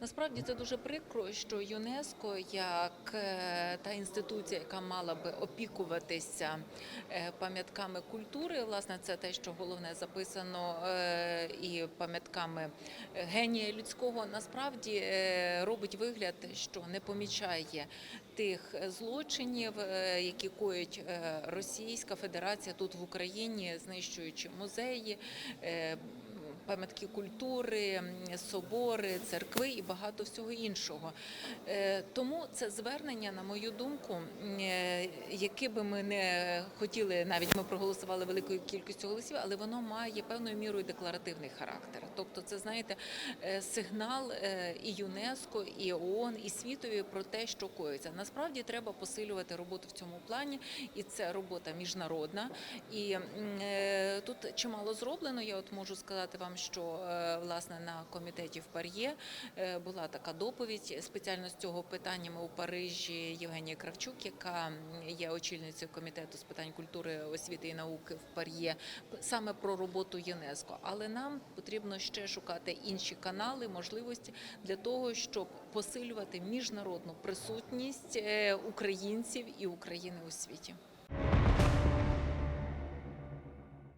Насправді це дуже прикро, що ЮНЕСКО, як е, та інституція, яка мала би опікуватися е, пам'ятками культури, власне, це те, що головне записано, е, і пам'ятками генія людського, насправді робить вигляд, що не помічає тих злочинів, які коїть Російська Федерація тут в Україні, знищуючи музеї. Пам'ятки культури, собори, церкви і багато всього іншого. Е, Тому це звернення, на мою думку, е, яке би ми не хотіли, навіть ми проголосували великою кількістю голосів, але воно має певною мірою декларативний характер. Тобто, це знаєте, е, сигнал і ЮНЕСКО, і ООН, і світові про те, що коїться. Насправді треба посилювати роботу в цьому плані, і це робота міжнародна. І тут чимало зроблено. Я от можу сказати вам, що е, власне на комітеті в Пар'є е, була така доповідь спеціально з цього питання у Парижі Євгенія Кравчук, яка є очільницею комітету з питань культури, освіти і науки в Пар'є, саме про роботу ЮНЕСКО. Але нам потрібно ще шукати інші канали, можливості для того, щоб посилювати міжнародну присутність е, українців і України у світі.